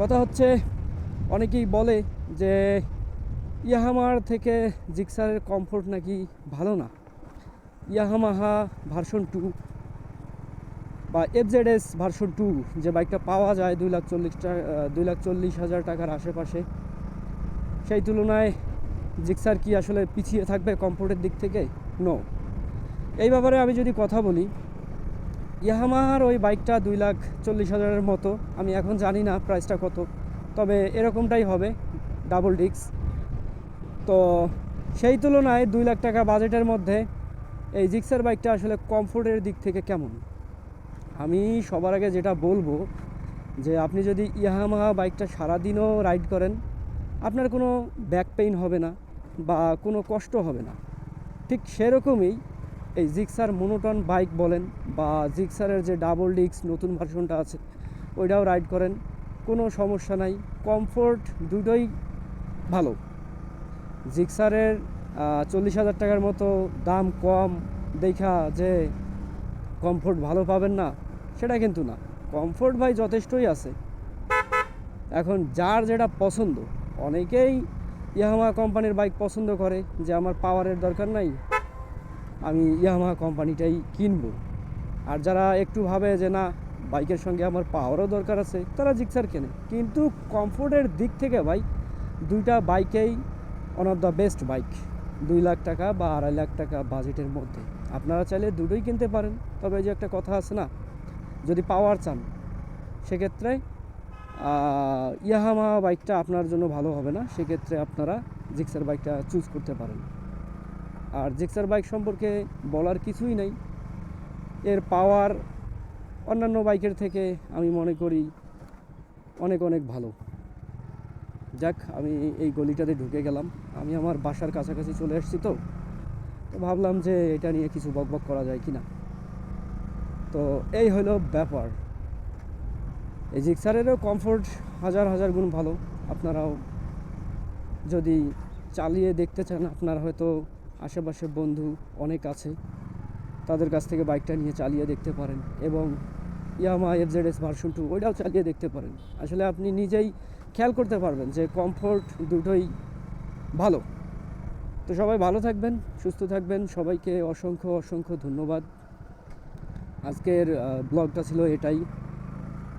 কথা হচ্ছে, অনেকেই বলে যে ইয়াহামার থেকে জিক্সারের কমফোর্ট নাকি ভালো না। ইয়াহামাহা ভার্সন টু বা এফজেড এস ভার্সন টু যে বাইকটা পাওয়া যায় দুই লাখ চল্লিশ টাকা দুই লাখ চল্লিশ হাজার টাকার আশেপাশে, সেই তুলনায় জিক্সার কি আসলে পিছিয়ে থাকবে কমফোর্টের দিক থেকে? নো এই ব্যাপারে আমি যদি কথা বলি ইয়াহামাহার ওই বাইকটা দুই লাখ চল্লিশ হাজারের মতো। আমি এখন জানি না প্রাইসটা কত। তবে এরকমটাই হবে ডাবল ডিক্স তো সেই তুলনায় দুই লাখ টাকা বাজেটের মধ্যে এই জিক্সার বাইকটা আসলে কমফোর্টের দিক থেকে কেমন? আমি সবার আগে যেটা বলব, যে আপনি যদি ইয়াহামাহা বাইকটা সারাদিনও রাইড করেন, আপনার কোনো ব্যাক পেইন হবে না বা কোনো কষ্ট হবে না। ঠিক সেরকমই এই জিক্সার মোনোটন বাইক বলেন বা জিক্সারের যে ডাবল ডিক্স নতুন ভার্সনটা আছে, ওইটাও রাইড করেন, কোনো সমস্যা নাই, কমফোর্ট দুটোই ভালো। জিক্সারের চল্লিশ হাজার টাকার মতো দাম কম দেখা যে কমফোর্ট ভালো পাবেন না, সেটা কিন্তু না। কমফোর্ট ভাই যথেষ্টই আছে। এখন যার যেটা পছন্দ, অনেকেই ইয়ামাহা কোম্পানির বাইক পছন্দ করে, যে আমার পাওয়ারের দরকার নাই। আমি ইয়ামাহা কোম্পানিটাই কিনবো। আর যারা একটু ভাবে যে না, বাইকের সঙ্গে আমার পাওয়ারও দরকার আছে, তারা জিক্সার কেনে। কিন্তু কমফোর্টের দিক থেকে ভাই, দুইটা বাইকেই one of the best bike দুই লাখ টাকা বা আড়াই লাখ টাকা বাজেটের মধ্যে। আপনারা চাইলে দুটোই কিনতে পারেন। তবে যে একটা কথা আছে না, যদি পাওয়ার চান, সেক্ষেত্রে ইয়াহামা বাইকটা আপনার জন্য ভালো হবে না। সেক্ষেত্রে আপনারা জিক্সার বাইকটা চুজ করতে পারেন। আর জিক্সার বাইক সম্পর্কে বলার কিছুই নেই। এর পাওয়ার অন্যান্য বাইকের থেকে আমি মনে করি অনেক অনেক ভালো। যাক, আমি এই গলিটাতে ঢুকে গেলাম। আমি আমার বাসার কাছাকাছি চলে এসেছি তো। ভাবলাম যে এটা নিয়ে কিছু বকবক করা যায় কি না তো এই হলো ব্যাপার। এই জিক্সারেরও কমফোর্ট হাজার হাজার গুণ ভালো। আপনারাও যদি চালিয়ে দেখতে চান, আপনার হয়তো আশেপাশে বন্ধু অনেক আছে, তাদের কাছ থেকে বাইকটা নিয়ে চালিয়ে দেখতে পারেন এবং Yamaha FZ S version two ওইটাও চালিয়ে দেখতে পারেন। আসলে আপনি নিজেই খেয়াল করতে পারবেন যে কমফোর্ট দুটোই ভালো। তো সবাই ভালো থাকবেন, সুস্থ থাকবেন, সবাইকে অসংখ্য অসংখ্য ধন্যবাদ। আজকের ব্লগটা ছিল এটাই।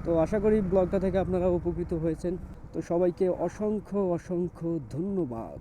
তো আশা করি ব্লগটা থেকে আপনারা উপকৃত হয়েছেন। তো সবাইকে অসংখ্য অসংখ্য ধন্যবাদ।